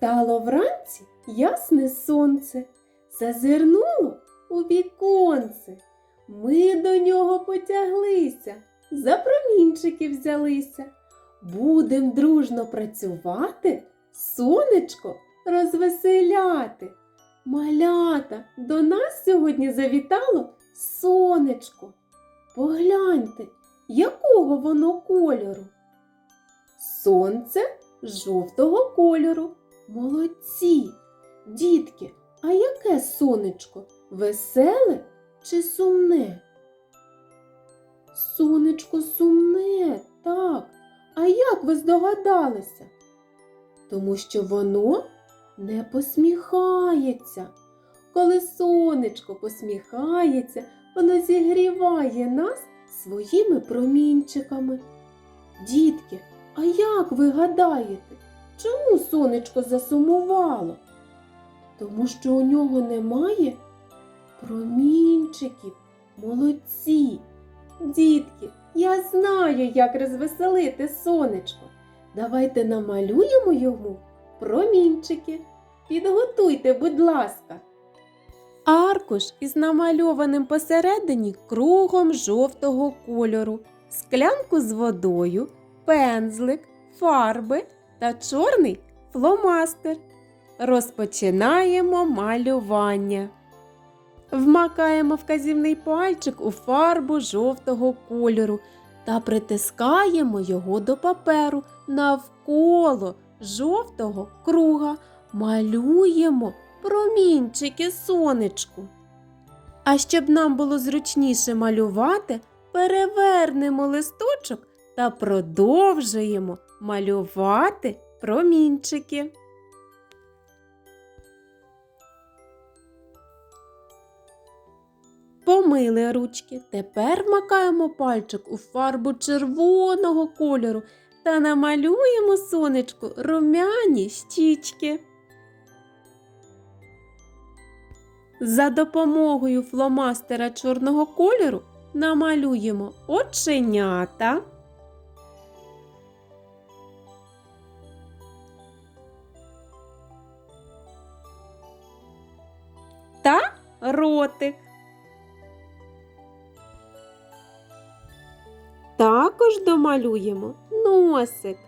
Встало вранці ясне сонце, зазирнуло у віконце. Ми до нього потяглися, за промінчики взялися. Будем дружно працювати, сонечко розвеселяти. Малята, до нас сьогодні завітало сонечко. Погляньте, якого воно кольору. Сонце жовтого кольору. Молодці. Дітки, а яке сонечко? Веселе чи сумне? Сонечко сумне, так. А як ви здогадалися? Тому що воно не посміхається. Коли сонечко посміхається, воно зігріває нас своїми промінчиками. Дітки, а як ви гадаєте, чому сонечко засумувало? Тому що у нього немає промінчиків. Молодці. Дітки, я знаю, як розвеселити сонечко. Давайте намалюємо йому промінчики. Підготуйте, будь ласка. Аркуш із намальованим посередині кругом жовтого кольору, склянку з водою, пензлик, фарби та чорний фломастер. Розпочинаємо малювання. Вмакаємо вказівний пальчик у фарбу жовтого кольору та притискаємо його до паперу навколо жовтого круга. Малюємо промінчики сонечку. А щоб нам було зручніше малювати, перевернемо листочок та продовжуємо малювати промінчики. Помили ручки. Тепер вмакаємо пальчик у фарбу червоного кольору та намалюємо сонечку румяні щічки. За допомогою фломастера чорного кольору намалюємо оченята. Та ротик. Також домалюємо носик.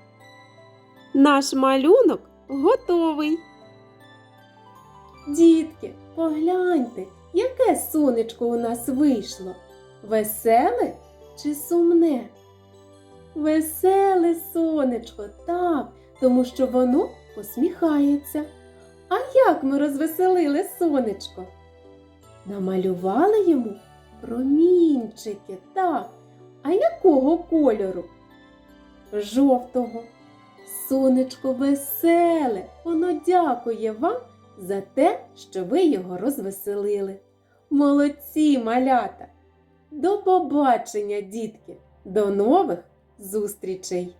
Наш малюнок готовий. Дітки, погляньте, яке сонечко у нас вийшло. Веселе чи сумне? Веселе сонечко, так, тому що воно посміхається. А як ми розвеселили сонечко? Намалювали йому промінчики, так. А якого кольору? Жовтого. Сонечко веселе, воно дякує вам за те, що ви його розвеселили. Молодці, малята! До побачення, дітки! До нових зустрічей!